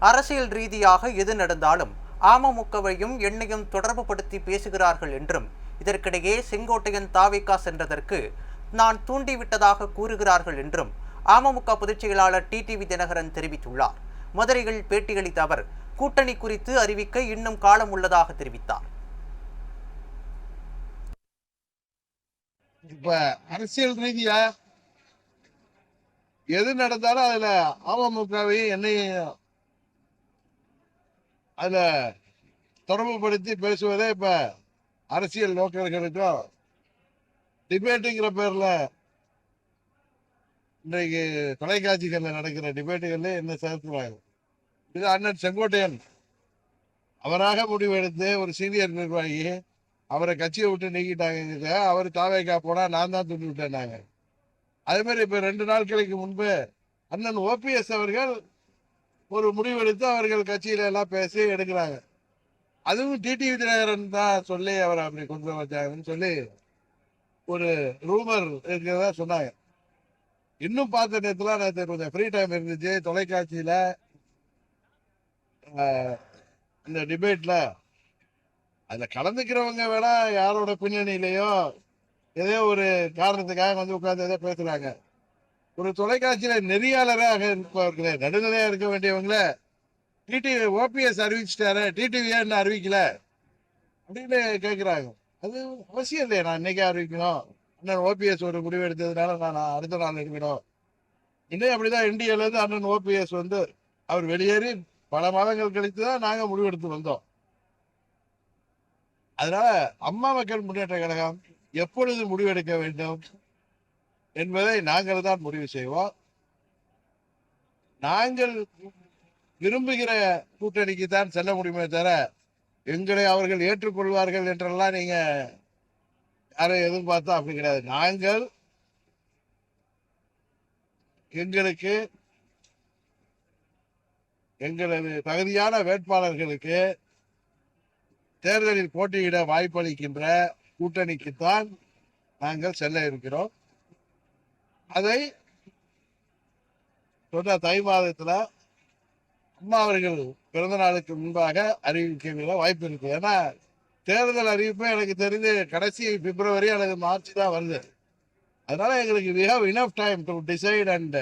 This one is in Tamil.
அரசியல் ரீதியாக எது நடந்தாலும் அமமுகவையும் என்னையும் தொடர்பு படுத்தி பேசுகிறார்கள் என்றும் இதற்கிடையே செங்கோட்டையன் தாவிகா சென்றதற்கு நான் தூண்டிவிட்டதாக கூறுகிறார்கள் என்றும் அமமுக பொதுச் செயலாளர் டிடிவி தினகரன் தெரிவித்துள்ளார். மதுரையில் பேட்டியளித்த அவர் கூட்டணி குறித்து அறிவிக்க இன்னும் காலம் உள்ளதாக தெரிவித்தார். இப்ப அரசியல் ரீதியா எது நடந்தாலும் அதுல அமமுகவையும் என்னையும் அதில் தொடர்புபடுத்தி பேசுவதே இப்போ அரசியல் நோக்கர்களுக்கும் டிபேட்டுங்கிற பேரில் இன்றைக்கு தொலைக்காட்சிகளில் நடக்கிற டிபேட்டுகளில் என்ன சேர்த்துறாங்க இது அண்ணன் செங்கோட்டையன். அவராக முடிவெடுத்து ஒரு சீனியர் நிர்வாகி அவரை கட்சியை விட்டு நீக்கிட்டாங்க அவர் தாவேக்கா போனால் நான் தான் துணி விட்டேன்னாங்க. அதே மாதிரி இப்போ ரெண்டு நாட்களுக்கு முன்பு அண்ணன் ஓபிஎஸ் அவர்கள் ஒரு முடிவெடுத்து அவர்கள் கட்சியில எல்லாம் பேசி எடுக்கிறாங்க. அதுவும் டிடிவி தினகரன் தான் சொல்லி அவரை அப்படி கொண்டு வச்சாங்கன்னு சொல்லி ஒரு ரூமர் இருக்கிறதா சொன்னாங்க. இன்னும் பார்த்த நேரத்தில் நேற்று கொஞ்சம் ஃப்ரீ டைம் இருந்துச்சு. தொலைக்காட்சியில் இந்த டிபேட்டில் அதில் கலந்துக்கிறவங்க வேணா யாரோட பின்னணியிலையோ ஏதோ ஒரு காரணத்துக்காக வந்து உட்காந்து ஏதோ பேசுகிறாங்க ஒரு தொலைக்காட்சியில நெறியாளராக இருப்பவர்களே நடுநிலையா இருக்க வேண்டியவங்கள டிடிவி ஓபிஎஸ் அறிவிச்சிட்டாரு டிடிவி இன்னும் அறிவிக்கல? அப்படின்னு கேட்கிறாங்க அது அவசியம் இல்லையா நான் இன்னைக்கே அறிவிக்கணும். அண்ணன் ஓபிஎஸ் ஒரு முடிவு எடுத்ததுனால நான் அடுத்த நாள் எடுக்கணும் இன்னும் அப்படிதான் இந்தியால இருந்து அண்ணன் ஓபிஎஸ் வந்து அவர் வெளியேறி பல மாதங்கள் கழித்து தான் நாங்க முடிவெடுத்து வந்தோம். அதனால அம்மா மக்கள் முன்னேற்ற கழகம் எப்பொழுது முடிவெடுக்க வேண்டும்? என்பதை நாங்கள் தான் முடிவு செய்வோம். நாங்கள் விரும்புகிற கூட்டணிக்கு தான் செல்ல முடியுமே தவிர எங்களை அவர்கள் ஏற்றுக்கொள்வார்கள் என்றெல்லாம் நீங்க யாரை எதிர்பார்த்தா அப்படி கிடையாது. நாங்கள் எங்களுக்கு எங்களது தகுதியான வேட்பாளர்களுக்கு தேர்தலில் போட்டியிட வாய்ப்பளிக்கின்ற கூட்டணிக்குத்தான் நாங்கள் செல்ல இருக்கிறோம். அதை சொன்ன தை மாதத்துல அம்மா அவர்கள் பிறந்த நாளுக்கு முன்பாக அறிவிக்கிற வாய்ப்பு இருக்கு. ஏன்னா தேர்தல் அறிவிப்பு எனக்கு தெரிஞ்சு கடைசி பிப்ரவரி அல்லது மார்ச் தான் வருது. அதனால எங்களுக்கு we have enough time to decide and